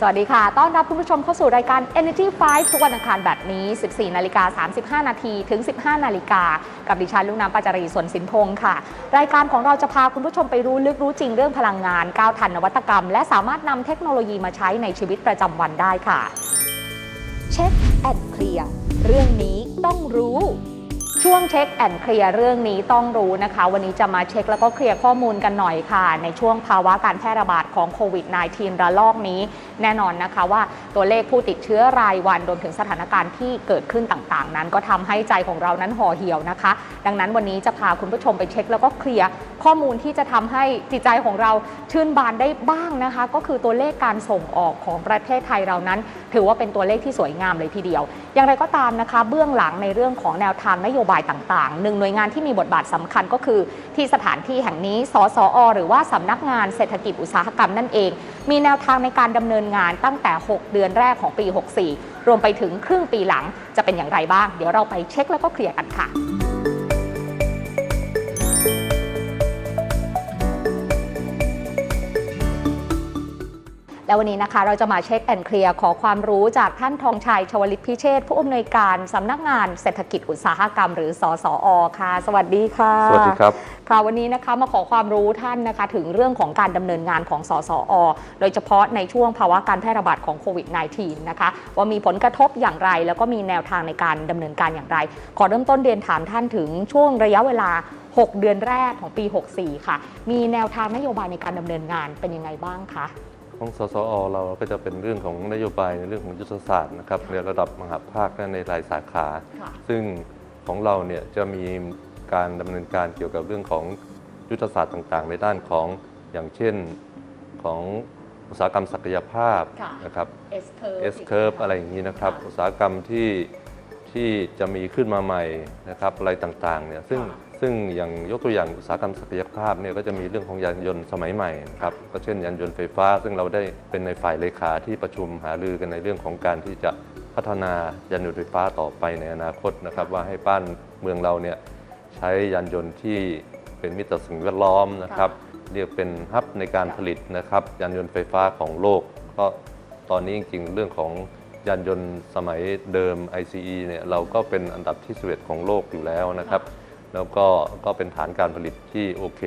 สวัสดีค่ะ ต้อนรับคุณผู้ชมเข้าสู่รายการ Energy 5 ทุกวันอังคารแบบนี้ 14 นาฬิกา 35 นาทีถึง 15 นาฬิกา กับดิฉันลูกน้ำปัจจารีสวนสินพงศ์ค่ะ รายการของเราจะพาคุณผู้ชมไปรู้ลึกรู้จริงเรื่องพลังงาน ก้าวทันนวัตกรรม และสามารถนำเทคโนโลยีมาใช้ในชีวิตประจำวันได้ค่ะ เช็คแอนเคลียร์ เรื่องนี้ต้องรู้ ช่วงเช็คแอนเคลียร์เรื่องนี้ต้องรู้นะคะ วันนี้จะมาเช็คแล้วก็เคลียร์ข้อมูลกันหน่อยค่ะ ในช่วงภาวะการแพร่ระบาดของโควิด -19 ระลอกนี้ แน่นอนนะคะว่าตัวเลขผู้ติดเชื้อรายวันรวมถึงสถานการณ์ที่เกิดขึ้นต่างๆ นั้น ก็ทำให้ใจของเรานั้นห่อเหี่ยวนะคะ ดังนั้นวันนี้จะพาคุณผู้ชมไปเช็ค แล้วก็เคลียร์ข้อมูลที่จะทำให้จิตใจของเราชื่นบานได้บ้างนะคะ ก็คือตัวเลขการส่งออกของประเทศไทยเรานั้น ถือว่าเป็นตัวเลขที่สวยงามเลยทีเดียว อย่างไรก็ตามนะคะ เบื้องหลังในเรื่องของแนวทางนโยบายต่างๆ หนึ่งหน่วยงานที่มีบทบาทสำคัญก็คือ ที่สถานที่แห่งนี้ สสอ หรือว่าสำนักงานเศรษฐกิจอุตสาหกรรมนั่นเอง มีแนวทางในการดำเนินงานตั้งแต่ 6 เดือนแรกของปี 64 รวมไปถึงครึ่งปีหลังจะเป็นอย่างไรบ้าง เดี๋ยวเราไปเช็คแล้วก็เคลียร์กันค่ะ และวันนี้นะคะเราจะมาเช็คแอนเคลียร์ขอความรู้จากท่านทองชัยชวลิตพิเชษฐ์ผู้อำนวยการสำนักงานเศรษฐกิจอุตสาหกรรม หรือสสอค่ะ สวัสดีค่ะ สวัสดีครับค่ะวันนี้นะคะมาขอความรู้ท่านนะคะถึงเรื่องของการดำเนินงานของสสอ โดยเฉพาะในช่วงภาวะการแพร่ระบาดของโควิด -19 นะคะว่ามีผลกระทบอย่างไร แล้วก็มีแนวทางในการดำเนินการอย่างไร ขอเริ่มต้นเรียนถามท่านถึงช่วงระยะเวลา 6 เดือนแรกของปี 64 ค่ะ มีแนวทางนโยบายในการดำเนินงานเป็นยังไงบ้างคะ ของสสอเราก็จะเป็นเรื่องของนโยบายในเรื่องของยุทธศาสตร์นะครับในระดับมหาภาคและในรายสาขาค่ะซึ่งของเราเนี่ยจะมีการดำเนินการเกี่ยวกับเรื่องของยุทธศาสตร์ต่างๆ ในด้านของอย่างเช่นของอุตสาหกรรมศักยภาพค่ะนะครับ S curve S curve อะไรอย่างนี้นะครับ อุตสาหกรรมที่ที่จะมีขึ้นมาใหม่นะครับอะไรต่างๆเนี่ยซึ่งค่ะ ซึ่งอย่างยกตัวอย่างอุตสาหกรรมศักยภาพเนี่ยก็จะมีเรื่องของยานยนต์สมัยใหม่นะครับก็เช่นยานยนต์ไฟฟ้า ซึ่งเราได้เป็นในฝ่ายเลขาที่ประชุมหารือกันในเรื่องของการที่จะพัฒนายานยนต์ไฟฟ้าต่อไปในอนาคตนะครับ ว่าให้บ้านเมืองเราเนี่ยใช้ยานยนต์ที่เป็นมิตรต่อสิ่งแวดล้อมนะครับเรียกเป็นฮับในการผลิตนะครับยานยนต์ไฟฟ้าของโลก ก็ตอนนี้จริง ๆ เรื่องของยานยนต์สมัยเดิม ICE เนี่ยเราก็เป็นอันดับที่ส11ของโลกอยู่แล้วนะครับ แล้วก็ก็เป็นฐานการผลิตที่โอเค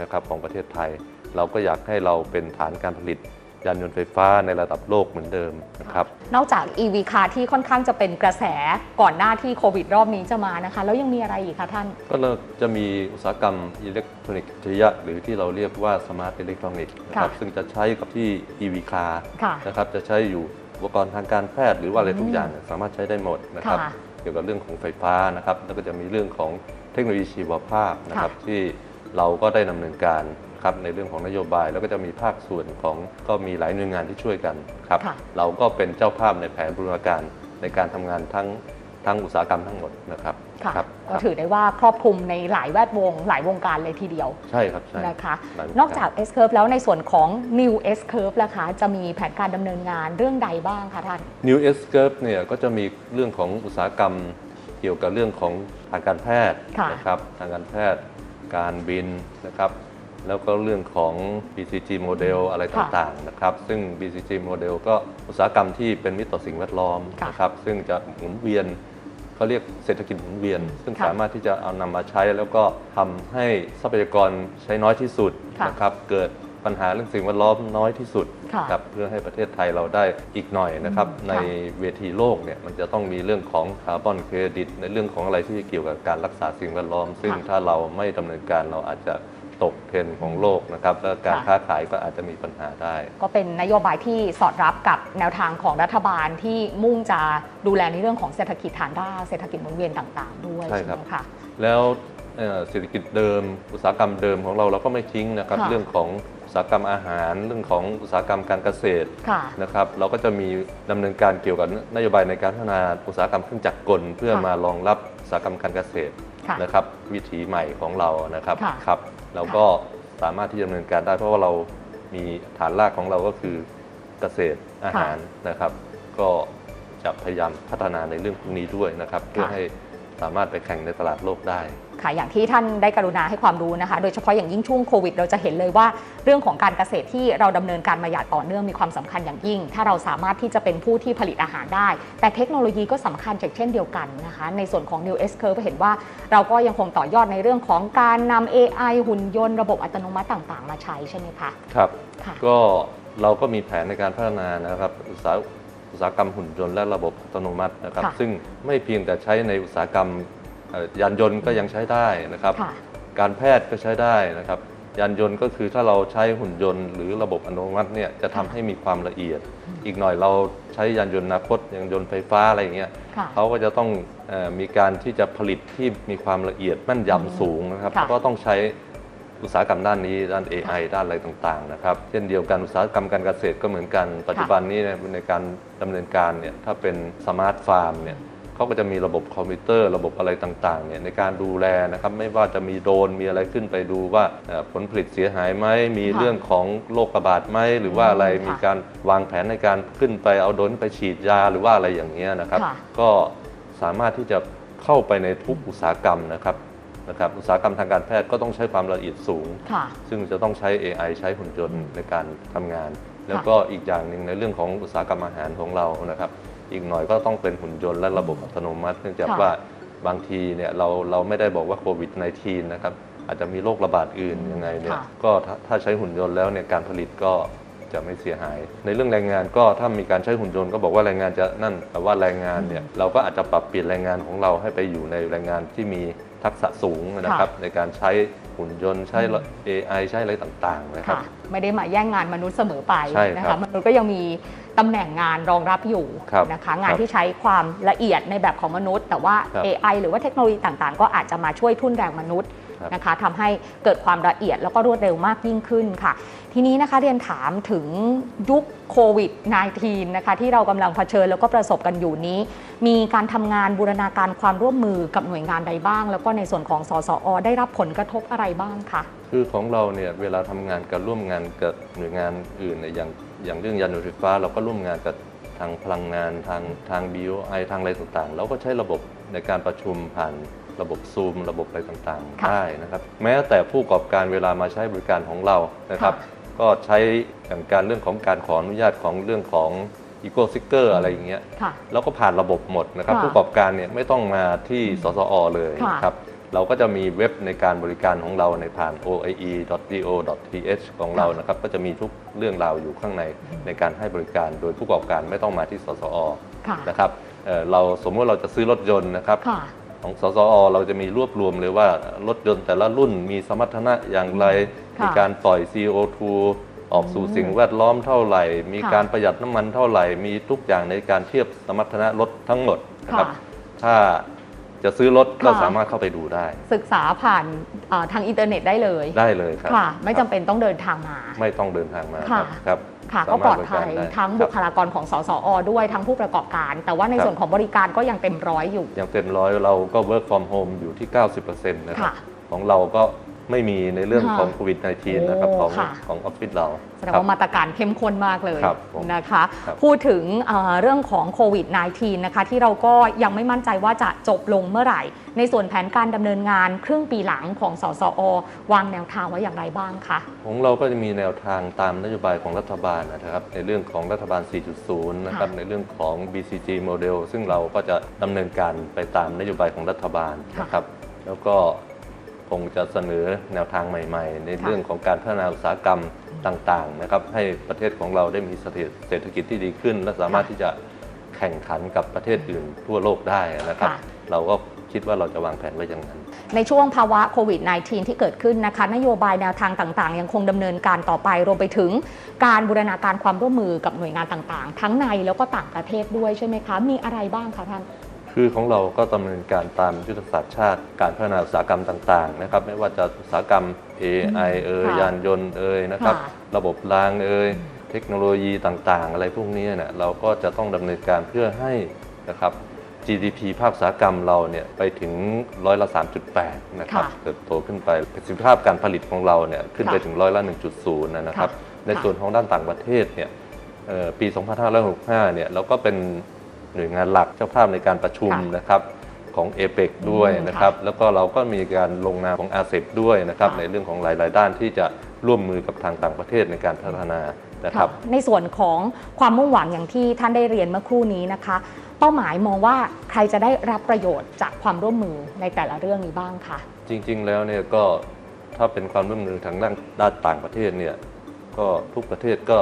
นะครับของประเทศไทย เราก็อยากให้เราเป็นฐานการผลิตยานยนต์ไฟฟ้าในระดับโลกเหมือนเดิมนะครับนอกจาก EV car ที่ค่อนข้างจะเป็นกระแสก่อนหน้าที่โควิดรอบนี้จะมานะคะ แล้วยังมีอะไรอีกคะท่าน ก็เราจะมีอุตสาหกรรมอิเล็กทรอนิกส์อัจฉริยะหรือที่เราเรียกว่าสมาร์ทอิเล็กทรอนิกส์นะครับค่ะซึ่งจะใช้กับที่ EV car ค่ะนะครับจะใช้อยู่อุปกรณ์ทางการแพทย์หรือว่าอะไรทุกอย่างเนี่ยสามารถใช้ได้หมดนะครับค่ะเกี่ยวกับเรื่องของไฟฟ้านะครับแล้วก็จะมีเรื่องของเทคโนโลยีชีวภาพนะครับที่เราก็ได้ดำเนินการครับในเรื่องของนโยบายแล้วก็จะมีภาคส่วนของก็มีหลายหน่วยงานที่ช่วยกันครับค่ะเราก็เป็นเจ้าภาพในแผนบูรณาการในการทำงานทั้งทั้งอุตสาหกรรมทั้งหมดนะครับ ค่ะครับก็ถือได้ว่าครอบคลุมในหลายแวดวง หลายวงการเลยทีเดียวใช่ครับใช่นะคะหลยวงนอกจาก S curve แล้วในส่วนของ New S curve ล่ะคะ จะมีแผนการดำเนินงานเรื่องใดบ้างคะท่าน New S Curve เนี่ยก็จะมีเรื่องของอุตสาหกรรมเกี่ยวกับเรื่องของทางการแพทย์ค่ะ นะครับทางการแพทย์การบินนะครับ แล้วก็เรื่องของ BCG โมเดลอะไรต่างๆนะครับ ซึ่ง BCG โมเดลก็อุตสาหกรรมที่เป็นมิตรต่อสิ่งแวดล้อมค่ะ นะครับ ซึ่งจะหมุนเวียน เขาเรียกเศรษฐกิจหมุนเวียน ซึ่งค่ะสามารถที่จะเอานำมาใช้แล้วก็ทำให้ทรัพยากรใช้น้อยที่สุดค่ะนะครับเกิดปัญหาเรื่องสิ่งแวดล้อมน้อยที่สุดค่ะครับเพื่อให้ประเทศไทยเราได้อีกหน่อยนะครับอืมในค่ะเวทีโลกเนี่ยมันจะต้องมีเรื่องของคาร์บอนเครดิต ในเรื่องของอะไรที่เกี่ยวกับการรักษาสิ่งแวดล้อม ซึ่งค่ะถ้าเราไม่ดำเนินการเราอาจจะ ตกเทรนด์ของโลกนะครับและการค่ะ ค้าขายก็อาจจะมีปัญหาได้ ก็เป็นนโยบายที่สอดรับกับแนวทางของรัฐบาลที่มุ่งจะดูแลในเรื่องของเศรษฐกิจฐานรากเศรษฐกิจหมุนเวียนต่าง ๆ ด้วยใช่ใช่ครับไหมคะ แล้วเอ่อเศรษฐกิจเดิม อุตสาหกรรมเดิมของเราเราก็ไม่ทิ้งนะครับค่ะ เรื่องของอุตสาหกรรมอาหาร เรื่องของอุตสาหกรรมการเกษตรค่ะ นะครับเราก็จะมีดำเนินการเกี่ยวกับนโยบายในการพัฒนาอุตสาหกรรมเครื่องจักรกล เพื่อค่ะมารองรับอุตสาหกรรมการเกษตรค่ะนะครับวิถีใหม่ของเรานะครับค่ะ ครับ เราก็สามารถที่จะดำเนินการได้ เพราะว่าเรามีฐานรากของเราก็คือเกษตรอาหารนะครับ ก็จะพยายามพัฒนาในเรื่องพวกนี้ด้วยนะครับ เพื่อให้สามารถไปแข่งในตลาดโลกได้ ค่ะอย่างที่ท่านได้กรุณาให้ความรู้นะคะ โดยเฉพาะอย่างยิ่งช่วงโควิด เราจะเห็นเลยว่าเรื่องของการเกษตรที่เราดำเนินการมาอย่างต่อเนื่องมีความสำคัญอย่างยิ่ง ถ้าเราสามารถที่จะเป็นผู้ที่ผลิตอาหารได้ แต่เทคโนโลยีก็สำคัญจากเช่นเดียวกันนะคะ ในส่วนของ New S Curve เห็นว่าเราก็ยังคงต่อยอดในเรื่องของการนำ AI หุ่นยนต์ระบบอัตโนมัติต่างๆ มาใช้ใช่ไหมคะครับค่ะก็เราก็มีแผนในการพัฒนานะครับอุตสาหอุตสาหกรรมหุ่นยนต์และระบบอัตโนมัตินะครับค่ะซึ่งไม่เพียงแต่ใช้ในอุตสาหกรรมเอ่อ ยานยนต์ก็ยังใช้ได้นะครับ ค่ะ การแพทย์ก็ใช้ได้นะครับ ยานยนต์ก็คือถ้าเราใช้หุ่นยนต์หรือระบบอัตโนมัติเนี่ยจะทำค่ะให้มีความละเอียด อีกหน่อยเราใช้ยานยนต์อนาคตยานยนต์ไฟฟ้าอะไรอย่างเงี้ยค่ะ เขาก็จะต้องเออมีการที่จะผลิตที่มีความละเอียดแม่นยำสูงนะครับค่ะ ก็ต้องใช้อุตสาหกรรมด้านนี้ด้าน AI ด้านอะไรต่างๆนะครับเช่นเดียวกันอุตสาหกรรมการเกษตรก็เหมือนกัน ปัจจุบันนี้ในในการดำเนินการเนี่ยถ้าเป็นสมาร์ทฟาร์มเนี่ย เขาก็จะมีระบบคอมพิวเตอร์ระบบอะไรต่างๆเนี่ยในการดูแลนะครับไม่ว่าจะมีโดรนมีอะไรขึ้นไปดูว่าเอ่อผลผลิตเสียหายไหมมีค่ะเรื่องของโรคระบาดไหมหรือว่าอะไรอืมค่ะมีการวางแผนในการขึ้นไปเอาโดรนไปฉีดยาหรือว่าอะไรอย่างเงี้ยนะครับ ค่ะ ก็สามารถที่จะเข้าไปในทุกอุตสาหกรรมนะครับนะครับอุตสาหกรรมทางการแพทย์ก็ต้องใช้ความละเอียดสูง ค่ะ ซึ่งจะต้องใช้ AI ใช้หุ่นยนต์ในการทำงาน แล้วก็อีกอย่างหนึ่งในเรื่องของอุตสาหกรรมอาหารของเรานะครับ อีกหน่อยก็ต้องเป็นหุ่นยนต์และระบบอัตโนมัติ เนื่องจากค่ะ ว่าบางทีเนี่ยเราเราไม่ได้บอกว่าโควิด -19 นะครับอาจจะมีโรคระบาดอื่นยังไงเนี่ยค่ะ ก็ถ้าถ้าใช้หุ่นยนต์แล้วเนี่ยการผลิตก็จะไม่เสียหาย ในเรื่องแรงงานก็ถ้ามีการใช้หุ่นยนต์ก็บอกว่าแรงงานจะนั่น แต่ว่าแรงงานเนี่ยเราก็อาจจะปรับเปลี่ยนแรงงานของเราให้ไปอยู่ในแรงงานที่มีทักษะสูงนะครับ ในการใช้ หุ่นยนต์ใช้ AI ใช้อะไรต่างๆนะครับ ค่ะไม่ได้มาแย่งงานมนุษย์เสมอไปใช่ครับนะคะมนุษย์ก็ยังมีตำแหน่งงานรองรับอยู่ครับนะคะ งานครับที่ใช้ความละเอียดในแบบของมนุษย์ แต่ว่า ครับ AI หรือว่าเทคโนโลยีต่างๆ ก็อาจจะมาช่วยทุ่นแรงมนุษย์ครับ นะคะทำให้เกิดความละเอียดแล้วก็รวดเร็วมากยิ่งขึ้นค่ะ ทีนี้นะคะเรียนถามถึงยุคโควิด -19 นะคะที่เรากำลังเผชิญแล้วก็ประสบกันอยู่นี้ มีการทำงานบูรณาการความร่วมมือกับหน่วยงานใดบ้าง แล้วก็ในส่วนของสสอได้รับผลกระทบอะไรบ้างคะคือของเราเนี่ยเวลาทำงานกับร่วมงานกับหน่วยงานอื่นเนี่ยอย่างอย่างเรื่องยานยนต์ไฟฟ้า เราก็ร่วมงานกับทางพลังงานทางทาง BOI ทางอะไรต่างๆ เราก็ใช้ระบบในการประชุมผ่าน ระบบซูม ระบบอะไรต่างค่ะๆได้นะครับ แม้แต่ผู้ประกอบการเวลามาใช้บริการของเรานะครับก็ใช้อย่างการเรื่องของการขออนุญาตของเรื่องของอีโ s ซิกเกอร์อะไรอย่างเงี้ย ค่ะแล้วก็ผ่านระบบหมดนะครับ ค่ะผู้ประกอบการเนี่ยไม่ต้องมาที่สสอเลยค่ะนะครับ เราก็จะมีเว็บในการบริการของเราในผ่าน oie.go.th ของเรานะครับ ก็จะมีทุกเรื่องราวอยู่ข้างในในการให้บริการ โดยผู้ประกอบการไม่ต้องมาที่สสอค่ะ นะครับเอ่อเราสมมติเราจะซื้อรถยนต์นะครับ ค่ะ ของสสอเราจะมีรวบรวมเลยว่า รถยนต์แต่ละรุ่นมีสมรรถนะอย่างไร ค่ะมีการปล่อย CO2 ออกสู่สิ่งแวดล้อมเท่าไหร่ มีค่ะการประหยัดน้ำมันเท่าไหร่ มีทุกอย่างในการเทียบสมรรถนะรถทั้งหมดนะครับ ค่ะ ถ้า จะซื้อรถก็ค่ะ สามารถเข้าไปดูได้ ศึกษาผ่านเอ่อทางอินเทอร์เน็ตได้เลยได้เลยครับค่ะ ไม่จำครับเป็นต้องเดินทางมา ไม่ต้องเดินทางมาค่ะ ครับครับค่ะสาก็มารถปลอดภัยบริการได้ทั้งครับบุคลากรของสสอด้วยทั้งผู้ประกอบการ แต่ว่าในครับส่วนของบริการก็ยังเต็มร้อยอยู่อย่างเต็มร้อยเราก็ work from home อยู่ที่ 90%นะครับค่ะ ของเราก็ ไม่มีในเรื่องค่ะของโควิด -19 นะครับโอ้ของค่ะ ของออฟฟิศเรา แสดงครับว่ามาตรการเข้มข้นมากเลยครับผมนะคะ ครับพูดถึงเอ่อเรื่องของโควิด -19 นะคะที่เราก็ยังไม่มั่นใจว่าจะจบลงเมื่อไหร่ ในส่วนแผนการดำเนินงานครึ่งปีหลังของสสอ วางแนวทางไว้อย่างไรบ้างคะ ของเราก็จะมีแนวทางตามนโยบายของรัฐบาลนะครับ ในเรื่องของรัฐบาล 4.0 นะครับ ค่ะ ในเรื่องของ BCG model ซึ่งเราก็จะดำเนินการไปตามนโยบายของรัฐบาลนะครับ แล้วก็ คงจะเสนอแนวทางใหม่ ๆ ในเรื่องของการพัฒนาอุตสาหกรรมต่างๆนะครับให้ประเทศของเราได้มีเศรษฐกิจที่ดีขึ้น และสามารถที่จะแข่งขันกับประเทศอื่นทั่วโลกได้นะครับค่ะเราก็คิดว่าเราจะวางแผนไว้อย่างนั้น ในช่วงภาวะโควิด -19 ที่เกิดขึ้นนะคะ นโยบายแนวทางต่างๆ ยังคงดำเนินการต่อไป รวมไปถึงการบูรณาการความร่วมมือกับหน่วยงานต่างๆ ทั้งในแล้วก็ต่างประเทศด้วยใช่ไหมคะ มีอะไรบ้างคะท่าน คือของเราก็ดำเนินการตามยุทธศาสตร์ชาติ การพัฒนาอุตสาหกรรมต่างๆนะครับไม่ว่าจะอุตสาหกรรม AI เอ่ยค่ะยานยนต์เอ่ยนะครับ ค่ะ ระบบรางเอ่ยเทคโนโลยีต่างๆ อะไรพวกนี้เนี่ยเราก็จะต้องดำเนินการเพื่อให้นะครับ GDP ภาคอุตสาหกรรมเราเนี่ยไปถึงร้อยละ 3.8 นะครับค่ะเติบโตขึ้นไปประสิทธิภาพการผลิตของเราเนี่ยขึ้นไปค่ะถึงร้อยละ 1.0 นะครับ ค่ะในส่วนของด้านต่างประเทศเนี่ยเอ่อปี 2565 เนี่ยเราก็เป็น หน่วยงานหลักเจ้าภาพในการประชุมค่ะนะครับของเอเปกด้วยอืมนะครับ แล้วก็เราก็มีการลงนามของอาเซด้วยนะครับค่ะในเรื่องของหลาย ๆ ด้านที่จะร่วมมือกับทางต่างประเทศในการพัฒนานะครับค่ะในส่วนของความมุ่งหวังอย่างที่ท่านได้เรียนเมื่อครู่นี้นะคะ เป้าหมายมองว่าใครจะได้รับประโยชน์จากความร่วมมือในแต่ละเรื่องนี้บ้างคะจริง ๆ แล้วเนี่ยก็ถ้าเป็นความร่วมมือทางด้านด้านต่างประเทศเนี่ยก็ทุกประเทศก็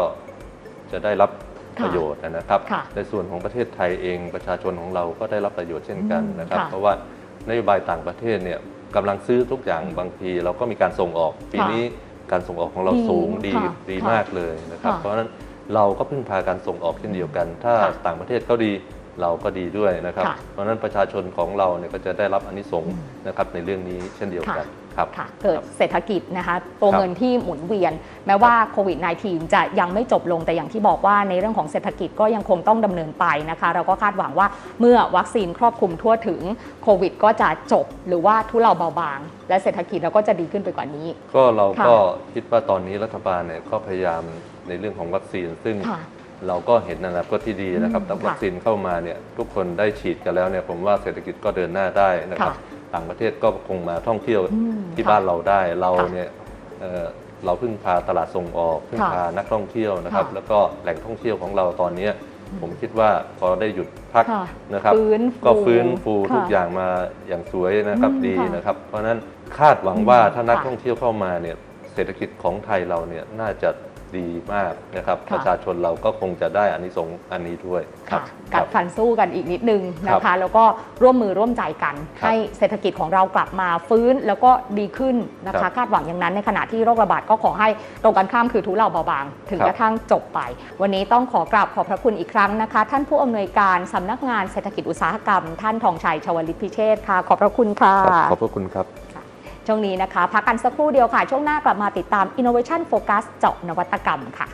จะได้รับค่ะ ประโยชน์นะครับค่ะในส่วนของประเทศไทยเองประชาชนของเราก็ได้รับประโยชน์เช่นกันอืมนะครับค่ะเพราะว่านโยบายต่างประเทศเนี่ยกำลังซื้อทุกอย่างบางทีเราก็มีการส่งออกปีนี้การส่งออกของเราดีสูงดีค่ะดีค่ะมากเลยนะครับค่ะเพราะฉะนั้นเราก็พึ่งพาการส่งออกเช่นเดียวกัน ถ้าค่ะต่างประเทศเขาดี เราก็ดีด้วยนะครับ ค่ะเพราะฉะนั้นประชาชนของเราเนี่ยก็จะได้รับอานิสงส์อืมนะครับในเรื่องนี้เช่นเดียวกันค่ะ ครับ ค่ะเกิดเศรษฐกิจนะคะตัวครับเงินที่หมุนเวียน แม้ว่าโควิด -19 จะยังไม่จบลงแต่อย่างที่บอกว่าในเรื่องของเศรษฐกิจก็ยังคงต้องดำเนินไปนะคะ เราก็คาดหวังว่าเมื่อวัคซีนครอบคลุมทั่วถึงโควิด ก็จะจบหรือว่าทุเลาเบาบาง และเศรษฐกิจเราก็จะดีขึ้นไปกว่านี้ ก็เราค่ะก็คิดว่าตอนนี้รัฐบาลเนี่ยก็พยายามในเรื่องของวัคซีน ซึ่งค่ะ เราก็เห็นอนาคตที่ดีนะครับอืมแต่ค่ะวัคซีนเข้ามาเนี่ยทุกคนได้ฉีดกันแล้วเนี่ยผมว่าเศรษฐกิจก็เดินหน้าได้นะครับค่ะต่างประเทศก็คงมาท่องเที่ยวอืมที่ค่ะบ้านเราได้เราค่ะเนี่ยเอ่อเราพึ่งพาตลาดส่งออกพึ่งค่ะพานักท่องเที่ยวนะครับ ค่ะแล้วก็แหล่งท่องเที่ยวของเราตอนเนี้ยผมคิดว่าพอได้หยุดพักค่ะนะครับ ฟื้นฟูก็ฟื้นฟูค่ะทุกอย่างมาอย่างสวยนะครับอืมดีค่ะ นะครับ เพราะฉะนั้นคาดหวังว่าอืมถ้านักค่ะท่องเที่ยวเข้ามาเนี่ยเศรษฐกิจของไทยเราเนี่ยน่าจะ ดีมากนะครับ ค่ะ ประชาชนเราก็คงจะได้อานิสงส์อันนี้ด้วยครับค่ะคกัรัดบ ฟันสู้กันอีกนิดนึงนะครัคะ บแล้วก็ร่วมมือร่วมใจกัน ครับให้เศรษฐกิจของเรากลับมาฟื้นแล้วก็ดีขึ้นนะครัคะ บคาดหวังอย่างนั้นในขณะที่โรคระบาดก็ขอให้ตรงกันข้ามคือทุเลาเบาบาง ถึงครับกระทั่งจบไป วันนี้ต้องขอกราบขอบพระคุณอีกครั้งนะคะ ท่านผู้อำนวยการสำนักงานเศรษฐกิจอุตสาหกรรม ท่านทองชัยชวลิตพิเชษฐ์ค่ะ ขอบพระคุณค่ะ ครับขอบพระคุณครับ ช่วงนี้นะคะ พักกันสักครู่เดียวค่ะ ช่วงหน้ากลับมาติดตาม Innovation Focus เจาะนวัตกรรมค่ะ